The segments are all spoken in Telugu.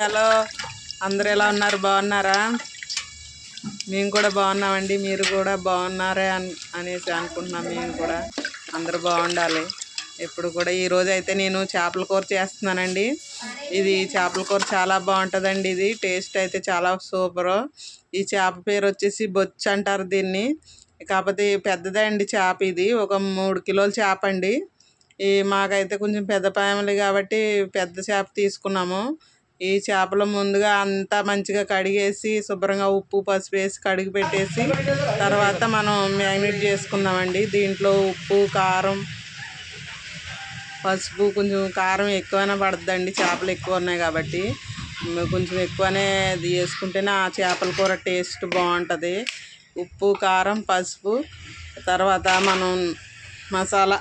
హలో. అందరు ఎలా ఉన్నారు? బాగున్నారా? మేము కూడా బాగున్నామండి. మీరు కూడా బాగున్నారే అని అనేసి అనుకుంటున్నాం మేము కూడా. అందరూ బాగుండాలి. ఎప్పుడు కూడా ఈరోజు అయితే నేను చేపల కూర చేస్తున్నానండి. ఇది చేపల కూర చాలా బాగుంటుందండి ఇది. టేస్ట్ అయితే చాలా సూపరు. ఈ చేప పేరు వచ్చేసి బొచ్చు అంటారు దీన్ని. కాకపోతే పెద్దదే అండి చేప ఇది. ఒక మూడు కిలోల చేప అండి. ఈ మాకైతే కొంచెం పెద్ద ఫ్యామిలీ కాబట్టి పెద్ద చేప తీసుకున్నాము. ఈ చేపలు ముందుగా అంతా మంచిగా కడిగేసి శుభ్రంగా ఉప్పు పసుపు వేసి కడిగి పెట్టేసి తర్వాత మనం మ్యారినేట్ చేసుకుందామండి. దీంట్లో ఉప్పు కారం పసుపు కొంచెం కారం ఎక్కువైనా పడుతుందండి చేపలు ఎక్కువ ఉన్నాయి కాబట్టి. కొంచెం ఎక్కువనే ఇది వేసుకుంటేనే ఆ చేపల కూర టేస్ట్ బాగుంటుంది. ఉప్పు కారం పసుపు తర్వాత మనం మసాలా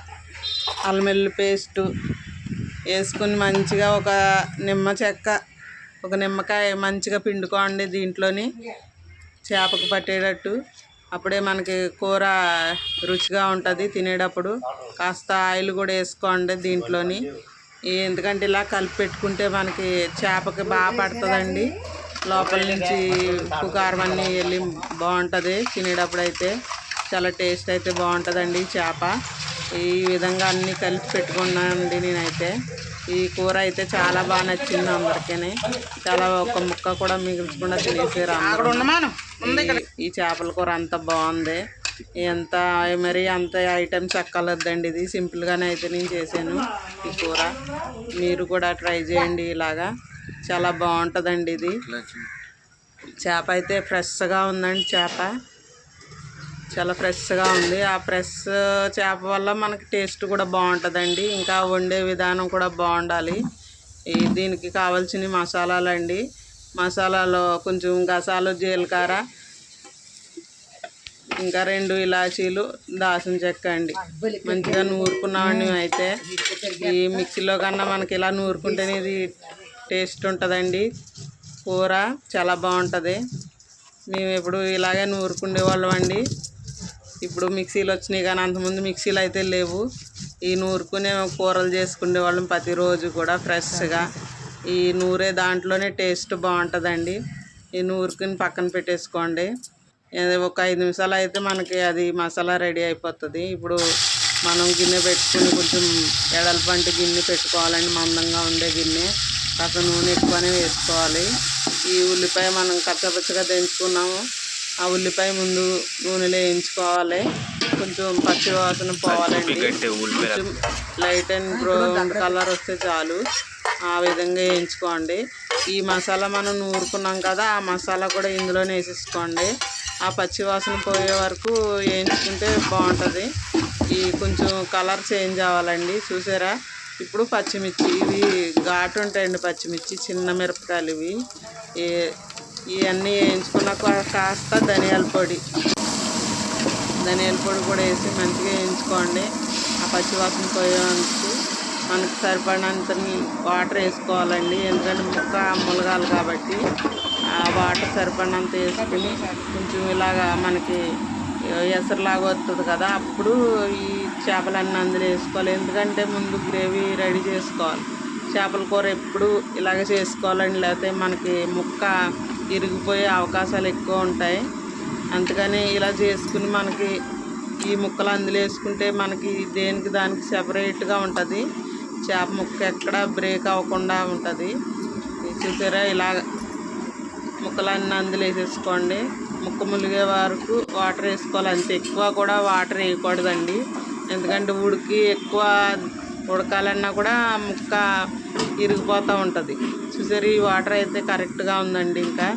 అల్లం పేస్టు వేసుకుని మంచిగా ఒక నిమ్మ చెక్క ఒక నిమ్మకాయ మంచిగా పిండుకోండి దీంట్లోని చేపకు పట్టేటట్టు. అప్పుడే మనకి కూర రుచిగా ఉంటుంది తినేటప్పుడు. కాస్త ఆయిల్ కూడా వేసుకోండి దీంట్లోని. ఎందుకంటే ఇలా కలిపి పెట్టుకుంటే మనకి చేపకి బాగా పడుతుందండి. లోపల నుంచి ఉప్పు కారం అన్నీ వెళ్ళి బాగుంటుంది తినేటప్పుడు అయితే చాలా టేస్ట్ అయితే బాగుంటుందండి చేప. ఈ విధంగా అన్నీ కలిపి పెట్టుకున్నానండి నేనైతే. ఈ కూర అయితే చాలా బాగా నచ్చింది అందరికీ చాలా ఒక ముక్క కూడా మిగిల్చకుండా తినేసారు అందరూ. ఈ- ఈ చేపల కూర అంత బాగుంది. ఎంత మరి అంత ఐటమ్స్ అక్కర్లేదండి ఇది. సింపుల్గానే అయితే నేను చేశాను ఈ కూర. మీరు కూడా ట్రై చేయండి ఇలాగా. చాలా బాగుంటుందండి ఇది. చేప అయితే ఫ్రెష్గా ఉందండి చేప. చాలా ఫ్రెష్గా ఉంది. ఆ ఫ్రెష్ చేప వల్ల మనకి టేస్ట్ కూడా బాగుంటుందండి. ఇంకా వండే విధానం కూడా బాగుండాలి. ఈ దీనికి కావాల్సిన మసాలాలు అండి మసాలాలో కొంచెం గసాలు జీలకర్ర ఇంకా రెండు ఇలాచీలు దాసిన చెక్క అండి. మంచిగా నూరుకున్నామండి అయితే ఈ మిక్సీలో కన్నా మనకి ఇలా నూరుకుంటేనే ఇది టేస్ట్ ఉంటుందండి. కూర చాలా బాగుంటుంది. మేము ఎప్పుడు ఇలాగే నూరుకునే వాళ్ళం అండి ఇప్పుడు మిక్సీలు వచ్చినాయి కానీ అంతకుముందు మిక్సీలు అయితే లేవు. ఈ నూరుకునే కూరలు చేసుకునే వాళ్ళం ప్రతిరోజు కూడా ఫ్రెష్గా. ఈ నూరే దాంట్లోనే టేస్ట్ బాగుంటుందండి. ఈ నూరుకుని పక్కన పెట్టేసుకోండి. ఒక ఐదు నిమిషాలు అయితే మనకి అది మసాలా రెడీ అయిపోతుంది. ఇప్పుడు మనం గిన్నె పెట్టుకుని కొంచెం ఎడలపంటి గిన్నె పెట్టుకోవాలండి. మందంగా ఉండే గిన్నె. కాస్త నూనె ఎక్కువనే వేసుకోవాలి. ఈ ఉల్లిపాయ మనం కచ్చపచ్చగా దంచుకున్నాము. ఆ ఉల్లిపాయ ముందు నూనెలో వేయించుకోవాలి. కొంచెం పచ్చి వాసన పోవాలండి. కొంచెం లైట్ అండ్ బ్రౌన్ కలర్ వస్తే చాలు. ఆ విధంగా వేయించుకోండి. ఈ మసాలా మనం నూరుకున్నాం కదా ఆ మసాలా కూడా ఇందులోనే వేసేసుకోండి. ఆ పచ్చి వాసన పోయే వరకు వేయించుకుంటే బాగుంటుంది. ఈ కొంచెం కలర్ చేంజ్ అవ్వాలండి. చూసారా? ఇప్పుడు పచ్చిమిర్చి ఇవి ఘాటు ఉంటాయండి పచ్చిమిర్చి చిన్న మిరపకాయలు ఇవి. ఇవన్నీ వేయించుకున్న కాస్త ధనియాల పొడి. ధనియాల పొడి కూడా వేసి మంచిగా వేయించుకోండి. ఆ పచ్చివాసన పోయేందుకు మనకు సరిపడినంత వాటర్ వేసుకోవాలండి. ఎందుకంటే ముక్క ములగాలి కాబట్టి ఆ వాటర్ సరిపడినంత వేసుకుని కొంచెం ఇలాగా మనకి ఎసరులాగా వస్తుంది కదా అప్పుడు ఈ చేపలన్నీ అందులో వేసుకోవాలి. ఎందుకంటే ముందు గ్రేవీ రెడీ చేసుకోవాలి. చేపల కూర ఎప్పుడు ఇలాగ చేసుకోవాలండి. లేకపోతే మనకి ముక్క ఇరిగిపోయే అవకాశాలు ఎక్కువ ఉంటాయి. అందుకని ఇలా చేసుకుని మనకి ఈ ముక్కలు అందులో వేసుకుంటే మనకి దేనికి దానికి సెపరేట్గా ఉంటుంది. చేప ముక్క ఎక్కడ బ్రేక్ అవ్వకుండా ఉంటుంది. చూసారా? ఇలా ముక్కలన్నీ అందులో వేసేసుకోండి. ముక్క ములిగే వరకు వాటర్ వేసుకోవాలి. అంతే. ఎక్కువ కూడా వాటర్ వేయకూడదండి. ఎందుకంటే ఉడికి ఎక్కువ ఉడకాలన్నా కూడా ముక్క ఇరిగిపోతూ ఉంటుంది. చూసారు వాటర్ అయితే కరెక్ట్గా ఉందండి ఇంకా.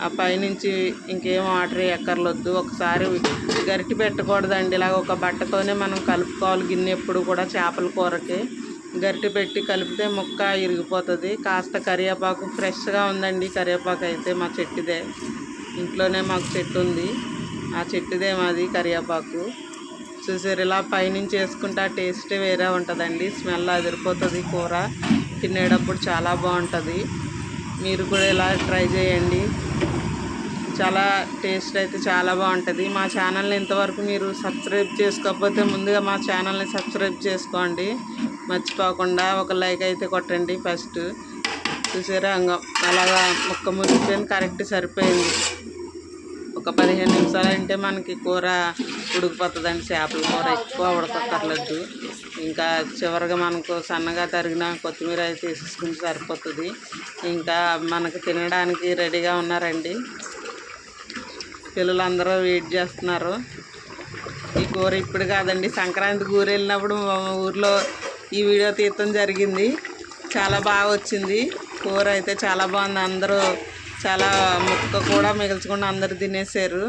ఆ పైనుంచి ఇంకేం వాటర్ ఎక్కర్లొద్దు. ఒకసారి గరిటి పెట్టకూడదండి. ఇలాగ ఒక బట్టతోనే మనం కలుపుకోవాలి గిన్నె ఎప్పుడు కూడా చేపల కూరకి. గరిటె పెట్టి కలిపితే ముక్క ఇరిగిపోతుంది. కాస్త కరివేపాకు ఫ్రెష్గా ఉందండి కరివేపాకు అయితే మా చెట్టుదే. ఇంట్లోనే మాకు చెట్టు ఉంది. ఆ చెట్టుదే మాది కరివేపాకు. చూసారు ఇలా పైనుంచి వేసుకుంటే ఆ టేస్ట్ వేరే ఉంటుందండి. స్మెల్ అదిరిపోతుంది కూర. తినేటప్పుడు చాలా బాగుంటుంది. మీరు కూడా ఇలా ట్రై చేయండి. చాలా టేస్ట్ అయితే చాలా బాగుంటుంది. మా ఛానల్ని ఇంతవరకు మీరు సబ్స్క్రైబ్ చేసుకోకపోతే ముందుగా మా ఛానల్ని సబ్స్క్రైబ్ చేసుకోండి. మర్చిపోకుండా ఒక లైక్ అయితే కొట్టండి ఫస్ట్. చూసారా? ఇంగ అలాగా ముక్క మురిగిపోయింది కరెక్ట్ సరిపోయింది. ఒక పదిహేను నిమిషాలు అంటే మనకి కూర ఉడికిపోతుందండి చేపల కూర ఎక్కువ ఉడకక్కర్లేదు. ఇంకా చివరిగా మనకు సన్నగా తరిగిన కొత్తిమీర అయితే వేసేసుకుంటే సరిపోతుంది. ఇంకా మనకు తినడానికి రెడీగా ఉన్నారండి. పిల్లలందరూ వెయిట్ చేస్తున్నారు. ఈ కూర ఇప్పుడు కాదండి సంక్రాంతి ఊరు వెళ్ళినప్పుడు మా ఊర్లో ఈ వీడియో తీయటం జరిగింది. చాలా బాగా వచ్చింది. కూర అయితే చాలా బాగుంది. అందరూ చాలా ముక్క కూడా మిగల్చకుండా అందరూ తినేసారు.